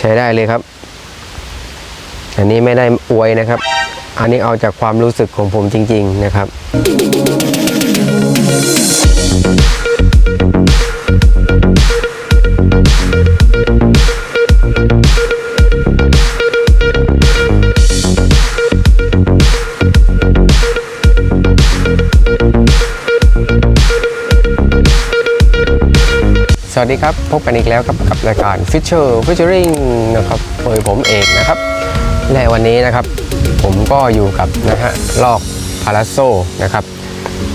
ใช้ได้เลยครับ อันนี้ไม่ได้อวยนะครับ อันนี้เอาจากความรู้สึกของผมจริง ๆ นะครับ สวัสดีครับ พบกันอีกแล้วครับกับรายการ Fisher Featuring นะครับโดยผมเอกนะครับ และวันนี้นะครับ ผมก็อยู่กับนะฮะลอกพาราโซนะครับ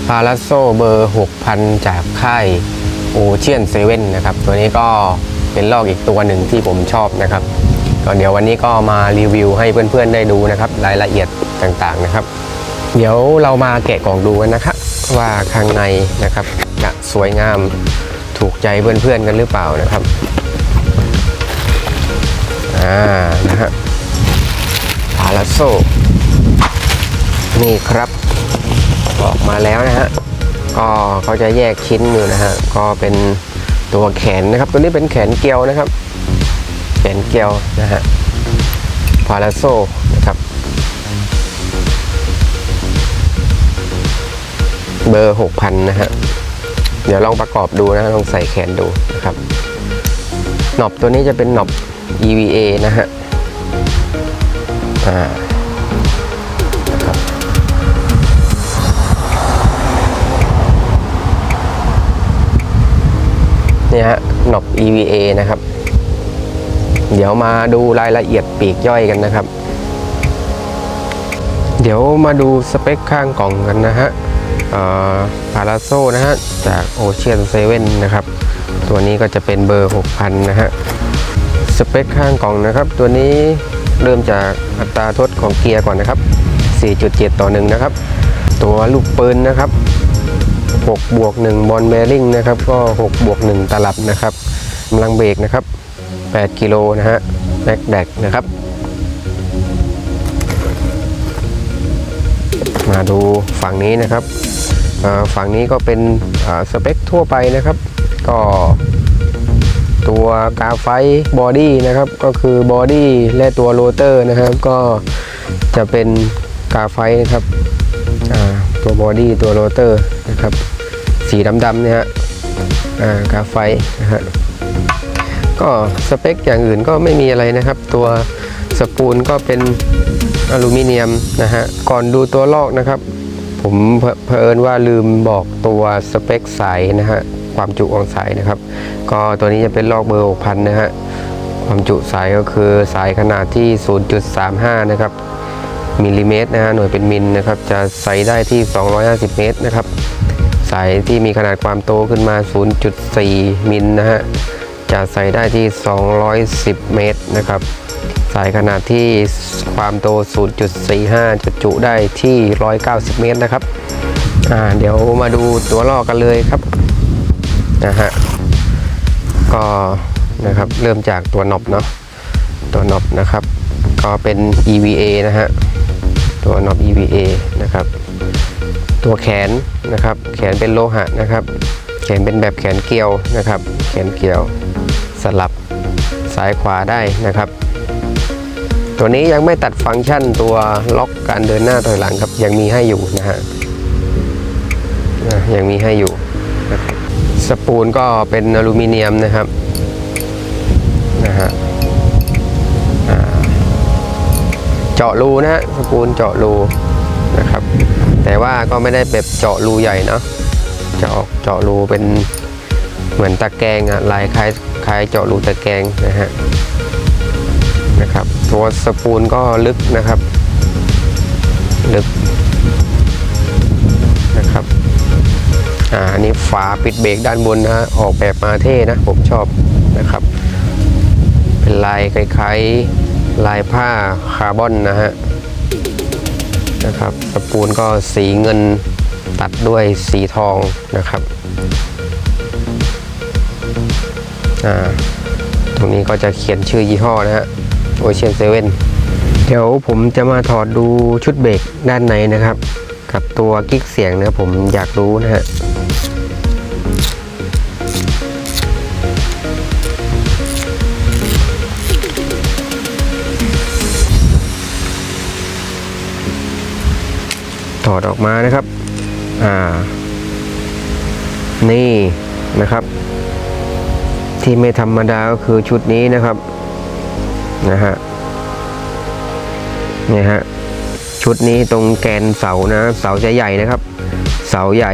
พาราโซเบอร์ 6,000 จากค่ายโอเชียนเซเว่นนะครับ ตัวนี้ก็เป็นลอกอีกตัวหนึ่งที่ผมชอบนะครับก็เดี๋ยววันนี้ก็มารีวิวให้เพื่อนๆได้ดูนะครับ รายละเอียดต่างๆนะครับ เดี๋ยวเรามาแกะกล่องดูกันนะครับว่าข้างในนะครับจะสวยงาม ถูกใจเพื่อนๆกันหรือเปล่านะครับอ่านะฮะพาราโซนี่ครับออกมาแล้วนะฮะก็เขาจะแยกชิ้นอยู่นะฮะก็เป็นตัวแขนนะครับ ตัวนี้เป็นแขนเกลียวนะครับ แขนเกลียวนะฮะพาราโซนะครับเบอร์ 6,000 นะฮะ เดี๋ยวลองประกอบดูนะลองใส่แขนดูนะครับหนอบตัวนี้จะเป็นหนอบ EVA นะฮะอ่านะครับเนี่ยฮะหนอบ EVA นะครับ เดี๋ยวมาดูรายละเอียดปีกย่อยกันนะครับ เดี๋ยวมาดูสเปคข้างกล่องกันนะฮะ พาราโซนะฮะจากโอเชียนเซเว่นนะครับ ตัวนี้ก็จะเป็นเบอร์ 6,000 นะฮะ สเปคข้างกล่องนะครับ ตัวนี้เริ่มจากอัตราทดของเกียร์ก่อนนะครับ 4.7 ต่อ 1 นะครับ ตัวลูกปืนนะครับ 6 บวก 1 บอลเบริ่งนะครับ ก็ 6 บวก 1 ตลับนะครับกำลังเบรกนะครับ 8 กิโลนะฮะแม็กแดกนะครับ มาดูฝั่งนี้นะครับฝั่งนี้ก็เป็นสเปคทั่วไปนะครับ ก็ตัวกาไฟบอดี้นะครับก็คือบอดี้และตัวโรเตอร์นะครับ ก็จะเป็นกาไฟนะครับตัวบอดี้ตัวโรเตอร์นะครับ สีดำๆเนี่ยฮะกาไฟนะฮะก็สเปคอย่างอื่นก็ไม่มีอะไรนะครับ ตัวสปูลก็เป็น อลูมิเนียมนะฮะก่อนดูตัวลอกนะครับ ผมเผเอิญว่าลืมบอกตัวสเปคสายนะฮะความจุของสายนะครับ ก็ตัวนี้จะเป็นลอกเบอร์6,000นะฮะความจุสายก็คือสายขนาดที่ 0.35 นะครับมิลลิเมตรนะฮะหน่วยเป็นมิลนะครับจะใส่ได้ที่ 250 เมตรนะครับสายที่มีขนาดความโตขึ้นมา 0.4 มิลนะฮะ จะใส่ได้ที่ 210 เมตรนะครับ สายขนาดที่ความโต 0.45 จะจุได้ที่ 190 เมตรนะครับ อ่า เดี๋ยวมาดูตัวลอกกันเลยครับ นะฮะ ก็นะครับเริ่มจากตัวน็อปเนาะ ตัวน็อปนะครับ ก็เป็น EVA นะฮะ ตัวน็อป EVA นะครับ ตัวแขนนะครับ แขนเป็นโลหะนะครับ แขนเป็นแบบแขนเกลียวนะครับ แขนเกลียว สลับซ้ายขวาได้นะครับ ตัวนี้ยังไม่ตัดฟังก์ชันตัวล็อกการเดินหน้าถอยหลังครับ ยังมีให้อยู่นะฮะนะยังมีให้อยู่ สปูลก็เป็นอลูมิเนียมนะครับนะฮะเจาะรูนะฮะสปูลเจาะรูนะครับ แต่ว่าก็ไม่ได้แบบเจาะรูใหญ่เนาะเจาะเจาะรูเป็นเหมือนตะแกรงอะลายคล้าย คล้ายเจาะรูตะแกรงนะฮะนะครับตัวสปูลก็ลึกนะครับ ลึกนะครับอ่านี้ฝาปิดเบรกด้านบนนะฮะออกแบบมาเท่นะผมชอบนะครับ เป็นลายคล้ายๆลายผ้าคาร์บอนนะฮะนะครับสปูลก็สีเงินตัดด้วยสีทองนะครับ ตรงนี้ก็จะเขียนชื่อยี่ห้อนะฮะโอเชียนเซเว่นเดี๋ยวผมจะมาถอดดูชุดเบรกด้านในนะครับ กับตัวกิ๊กเสียงนะผมอยากรู้นะฮะถอดออกมานะครับ อ่า นี่นะครับ ที่ไม่ธรรมดาก็คือชุดนี้นะครับนะฮะนี่ฮะชุดนี้ตรงแกนเสานะเสาจะใหญ่นะครับ เสาใหญ่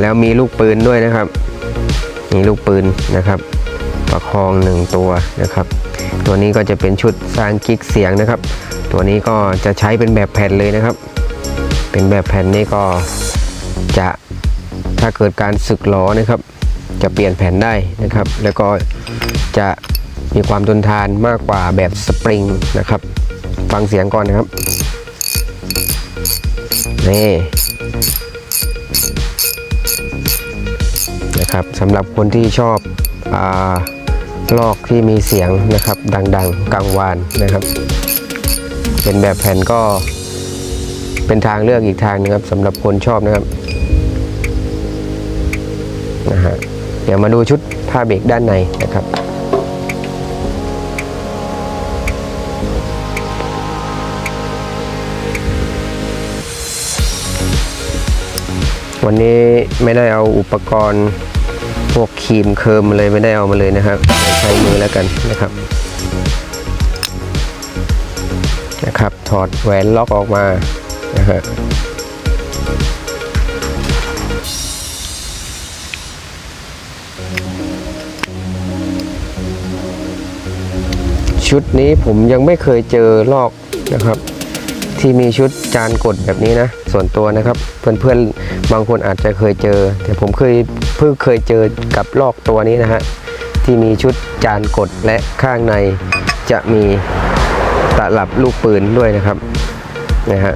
แล้วมีลูกปืนด้วยนะครับ มีลูกปืนนะครับ ประคองหนึ่งตัวนะครับ ตัวนี้ก็จะเป็นชุดสร้างกิ๊กเสียงนะครับ ตัวนี้ก็จะใช้เป็นแบบแผ่นเลยนะครับ เป็นแบบแผ่นนี้ก็จะถ้าเกิดการสึกล้อนะครับ จะเปลี่ยนแผ่นได้นะครับ แล้วก็จะมีความทนทานมากกว่าแบบสปริงนะครับ ฟังเสียงก่อนนะครับ นี่นะครับสำหรับคนที่ชอบอลอกที่มีเสียงนะครับ ดังๆกังวานนะครับ เป็นแบบแผ่นก็เป็นทางเลือกอีกทางหนึงครับสำหรับคนชอบนะครับนะฮะ เดี๋ยวมาดูชุดผ้าเบรกด้านในนะครับ วันนี้ไม่ได้เอาอุปกรณ์พวกครีมเคิร์มเลยไม่ได้เอามาเลยนะครับ ใช้มือแล้วกันนะครับนะครับ ถอดแหวนล็อกออกมานะฮะ ชุดนี้ผมยังไม่เคยเจอลอกนะครับ ที่มีชุดจานกดแบบนี้นะ ส่วนตัวนะครับ เพื่อนๆบางคนอาจจะเคยเจอ แต่ผมเคยเพิ่งเคยเจอกับลอกตัวนี้นะฮะที่มีชุดจานกดและข้างในจะมีตะลับลูกปืนด้วยนะครับนะฮะ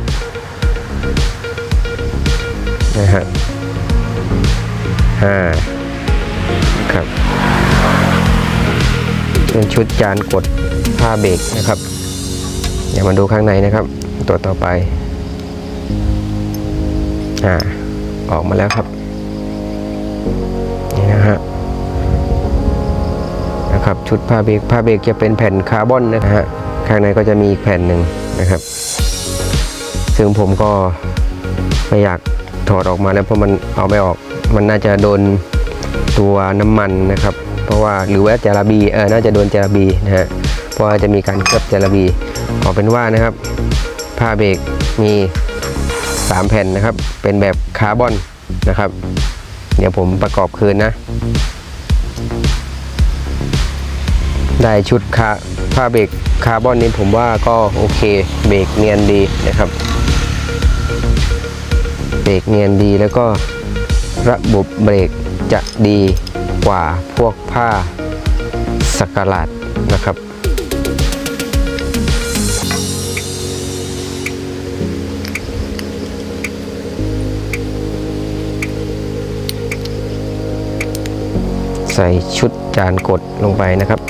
นะฮะอ่าครับ เป็นชุดจานกดผ้าเบรกนะครับ เดี๋ยวมาดูข้างในนะครับ ตัวต่อไปอ่าออกมาแล้วครับ นี่นะฮะนะครับชุดผ้าเบรกผ้าเบรกจะเป็นแผ่นคาร์บอนนะฮะข้างในก็จะมีอีกแผ่นหนึ่งนะครับ ซึ่งผมก็ไม่อยากถอดออกมาแล้วเพราะมันเอาไม่ออก มันน่าจะโดนตัวน้ำมันนะครับ เพราะว่าหรือว่าจาระบีเออน่าจะโดนจาระบีนะฮะเพราะว่าจะมีการเคลือบจาระบีขอเป็นว่านะครับผ้าเบรกมี 3 แผ่นนะครับ เป็นแบบคาร์บอนนะครับ เดี๋ยวผมประกอบคืนนะ ได้ชุดคาผ้าเบรกคาร์บอนนี้ผมว่าก็โอเคเบรกเนียนดีนะครับเบรกเนียนดีแล้วก็ระบบเบรกจะดี กว่าพวกผ้าสกลาดนะครับ ใส่ชุดจานกดลงไปนะครับ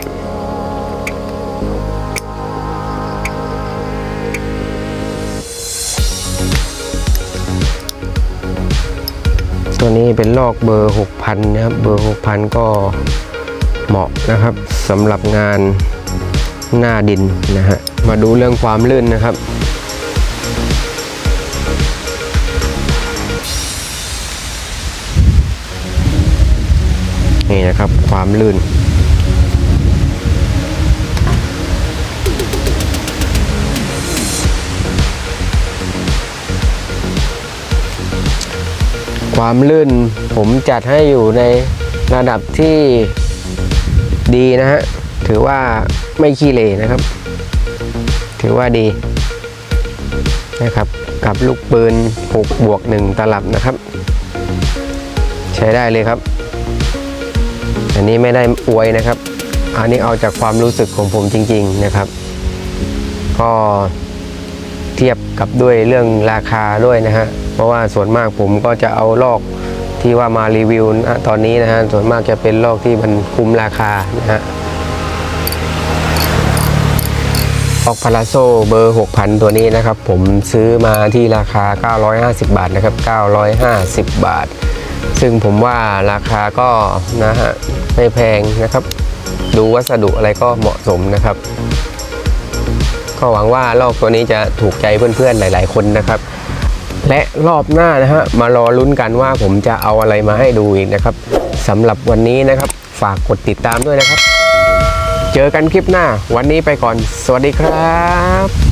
ตัวนี้เป็นลอกเบอร์ 6,000 นะครับ เบอร์ 6,000 ก็เหมาะนะครับสำหรับงานหน้าดินนะฮะ มาดูเรื่องความลื่นนะครับนี่นะครับความลื่น ความลื่นผมจัดให้อยู่ในระดับที่ดีนะฮะ ถือว่าไม่ขี้เหร่นะครับ ถือว่าดีนะครับ กับลูกปืน 6 บวก 1 ตลับนะครับ ใช้ได้เลยครับ อันนี้ไม่ได้อวยนะครับ อันนี้เอาจากความรู้สึกของผมจริง ๆนะครับ ก็ เทียบกับด้วยเรื่องราคาด้วยนะฮะเพราะว่าส่วนมากผมก็จะเอาลอกที่ว่ามารีวิวนะตอนนี้นะฮะส่วนมากจะเป็นลอกที่มันคุ้มราคานะฮะลอกพาราโซเบอร์ 6,000 ตัวนี้นะครับ ผมซื้อมาที่ราคา 950 บาทนะครับ 950 บาท ซึ่งผมว่าราคาก็นะฮะไม่แพงนะครับ ดูวัสดุอะไรก็เหมาะสมนะครับ ก็หวังว่าลอกตัวนี้จะถูกใจเพื่อนๆหลาย ๆ คนนะครับ และรอบหน้านะฮะมารอลุ้นกันว่าผมจะเอาอะไรมาให้ดูอีกนะครับสำหรับวันนี้นะครับ ฝากกดติดตามด้วยนะครับ เจอกันคลิปหน้า วันนี้ไปก่อน สวัสดีครับ